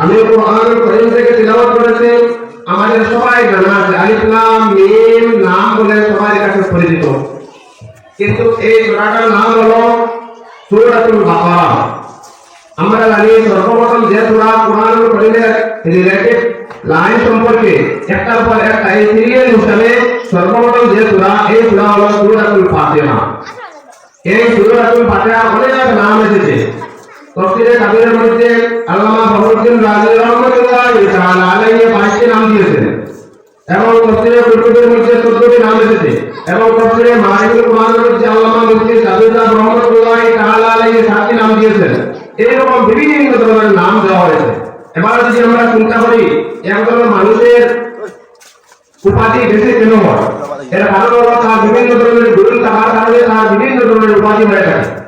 আমি কোরআন করিম থেকে তিলাওয়াত করেছি। আমাদের সবাই জানা আছে, আলিফ লাম, মিম নাম বলে সবার কাছে পরিচিত। কিন্তু এই সূরাটার নাম হলো সূরাতুল বাকারা। আমরা জানি সর্বপ্রথম যে সূরা কোরআন করিমের রিলেটেড লাইন সম্পর্কে একটার পর একটা এই সিরিয়াল হিসাবে সর্বপ্রথম যে সূরা, এই সূরা হলো সূরাতুল ফাতিহা। এই সূরাতুল ফাতিহা অনেক নাম এসেছে। তফসিরে কাবিরের মধ্যে আল্লামা ফখরুদ্দিন রাজি রহমতুল্লাহ তাআলা আলাইহি বাইশটি নাম দিয়েছেন। এবং তফসিরে কুতুবের মধ্যে 14টি নাম এসেছে। এবং তফসিরে মারিফুল কোরআনের মধ্যে আল্লামা মুফতি সাবিদুল্লাহ রহমতুল্লাহ তাআলা আলাইহি সাতটি নাম দিয়েছেন। এরকম বিভিন্ন ধরনের নাম দেওয়া হয়েছে। এবার যদি আমরা চিন্তা করি, একজন মানুষের উপাধি বেশি কেন হয়? এর হলো তার বিভিন্ন ধরনের গুণ থাকার কারণে তার বিভিন্ন ধরনের উপাধি হয়ে থাকে।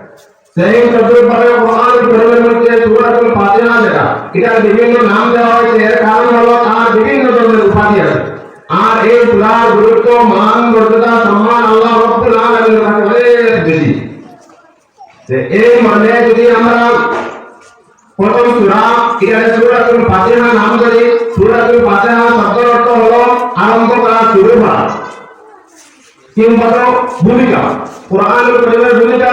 সেই চতুর্ভাবে কোরআন করিমের মধ্যে সূরাতুল ফাতিহা যেটা এটা বিভিন্ন নাম দেওয়া হয়েছে এর কারণ হলো তার বিভিন্ন ধরনের উপাধি আছে আর এই সূরার গুরুত্ব মান মর্যাদা সম্মান আল্লাহ রাব্বুল আলামিনের কাছে অনেক বেশি যে এই মানে যদি আমরা প্রথম সূরা এটা সূরাতুল ফাতিহা নাম ধরি সূরাতুল ফাতিহা শব্দের অর্থ হলো আরম্ভ করা শুরু করা কিংবা ভূমিকা কোরআন করিমের ভূমিকা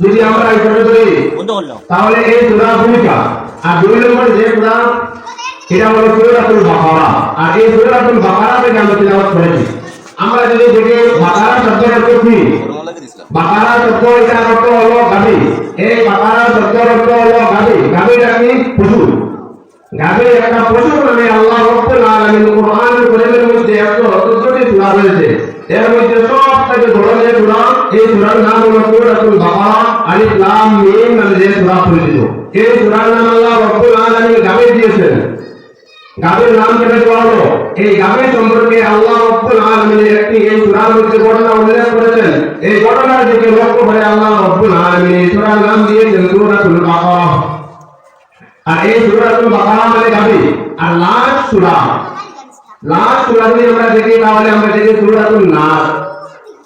যদি আমরা হিসাবে ধরি করল তাহলে এই সূরা ভূমিকা আর দুই নম্বর যে সূরা এটা হলো সূরাতুল বাকারা। আর এই সূরাতুল বাকারা থেকে আমরা তিলাওয়াত করেছি। আমরা যদি দেখি বাকারা শব্দের অর্থ কি? বাকারা শব্দ এটা অর্থ হলো গাভী। এই বাকারা শব্দের অর্থ হলো গাভী। গাভীটা কি? পশু। গাভী একটা পশু মানে আল্লাহ রব্বুল আলামিন কোরআন কারীমের মধ্যে 114টি সূরা রয়েছে। এর মধ্যে সবথেকে বড় যে সূরা এই সূরার নাম হলো সূরাতুল বাকারা আলিফ, লাম, মিম, নামে যে সূরা পরিচিত এই সূরার নাম আল্লাহ রব্বুল আলামিন গাভী দিয়েছেন। গাভীর নাম কেন দেওয়া হলো? এই গাভীর সম্পর্কে আল্লাহ রব্বুল আলামিন একটি এই সূরার মধ্যে ঘটনা উল্লেখ করেছেন। এই ঘটনার দিকে লক্ষ্য করে আল্লাহ রব্বুল আলামিন এই সূরার নাম দিয়েছেন, সূরাতুল বাকারা। আর এই সূরাতুল বাকারা মানে গাভী আর লাস্ট সূরা। লাস্ট সূরা যদি আমরা দেখি, তাহলে আমরা দেখি সূরাতুল নাস।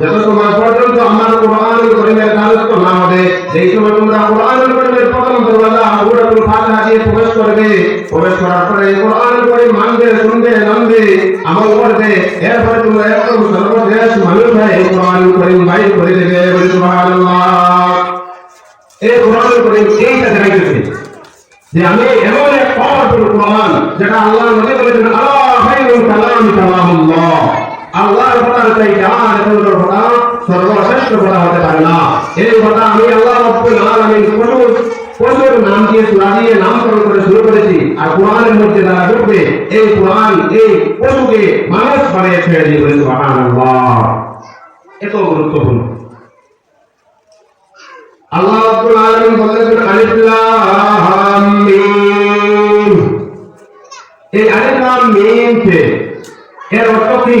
যত তোমার পর্যন্ত আমার কোরআন করিমের কালত্ব না হবে। সেই সময় তোমরা কোরআন করিমের প্রথম দরওয়াজা সূরাতুল ফাতিহা দিয়ে প্রবেশ করবে, প্রবেশ করার পরে কোরআন করিম মানবে, শুনবে জানবে আমল করবে। এরপরে তোমরা একদম সর্বশেষ মানুষ হয়ে কোরআন করিম বাইর করে দেবে বলে সুবহানাল্লাহ। এই কোরআন করিম এইটা যেটা আল্লাহ আল্লাহর কথা চাই জান এত কথা সর্বশ্রেষ্ঠ কথা হতে পারে না। এই কথা আমি আল্লাহ রব্বুল আলামিন পশু পশুর নাম দিয়ে সূরা দিয়ে নামকরণ করে শুরু করেছি আর কোরআনের মধ্যে যারা ঢুকবে, এই কোরআন, এই পশুকে মানুষ বানিয়ে ছেড়ে দিয়ে বলে সুবহানাল্লাহ। এত গুরুত্বপূর্ণ। আল্লাহ রাব্বুল আলামিন বলেছেন আলিফ লাম মিম। এই আলিফ লাম মিম এর অর্থ কি?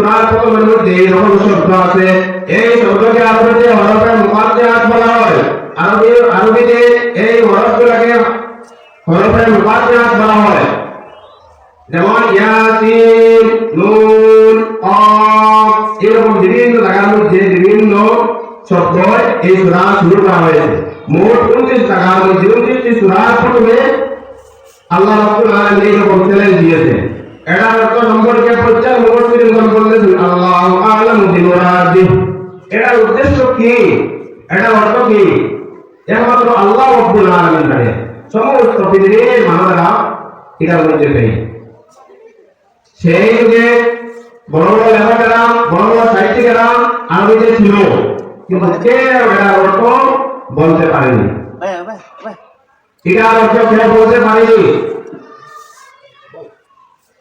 সূরার প্রথমের মধ্যে এই রকম শব্দ আছে। এই শব্দকে আরবিতে হরফে মুকাদ্দাত বলা হয়। আরবি আরবিতে এই হরফগুলোকে হরফে মুকাদ্দাত বলা হয়। যেমন ইয়াসিন, নুন কফ এরকম বিভিন্ন জায়গার মধ্যে বিভিন্ন শব্দ এই সূরা শুরু করা হয়েছে। মোট উনত্রিশ জায়গার মধ্যে উনত্রিশটি সূরার প্রথমে আল্লাহ রাব্বুল আলামিন এইরকম চ্যালেঞ্জ দিয়েছে এটার অর্থ সম্পর্কে প্রচার মুফাসসিরিনগণ বলেছেন আল্লাহু আ'লামু বিমুরাদি এটার উদ্দেশ্য কি? এটার অর্থ কি? একমাত্র আল্লাহ রাব্বুল আলামিন জানে সমস্ত পৃথিবীর মানবেরা এটার মধ্যে নেই। সেই যুগে বড় বড় লেখকেরা বড় বড় সাহিত্যিকেরা আরবিতে ছিল কিন্তু কেউ এটার অর্থ বলতে পারেনি। এটার অর্থ কেউ বলতে পারেনি।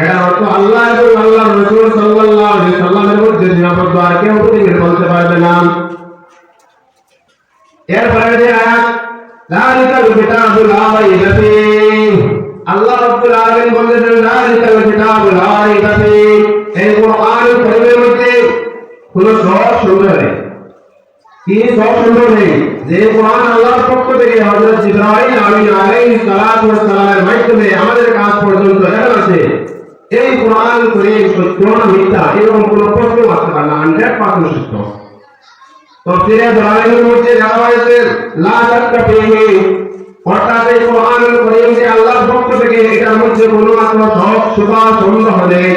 এটার অর্থ আল্লাহ এবং আল্লাহ রাসূল আলাইহি সাল্লামের মধ্যে সীমাবদ্ধ আর কেউ পৃথিবীর বলতে পারবে না। এরপরে যে আয়াত যালিকাল কিতাবু লা রাইবা আল্লাহ রাব্বুল আলামিন বলেছেন যালিকাল কিতাবু লা রাইবা এই কোরআন কারীমের মধ্যে কোনো সব সুন্দর নেই। কি সব সুন্দর নেই? যে কোরআন আল্লাহর পক্ষ থেকে হযরত জিবরাইল আমিন আলাইহিস সালাতু ওয়াস মাধ্যমে আমাদের কাছ পর্যন্ত এখন আছে, এই কোরআন করে সত্য না মিথ্যা, এরকম কোনো প্রশ্ন আসতে পারে না, হান্ড্রেড পার্সেন্ট সত্য। তফসিরে দলালের মধ্যে দেওয়া হয়েছে, লা শাক্কা ফীহি, অর্থাৎ এই কোরআনুল কারীম যে আল্লাহর পক্ষ থেকে এটার মধ্যে কোনো মাত্র সব সুবা সন্দেহ নেই।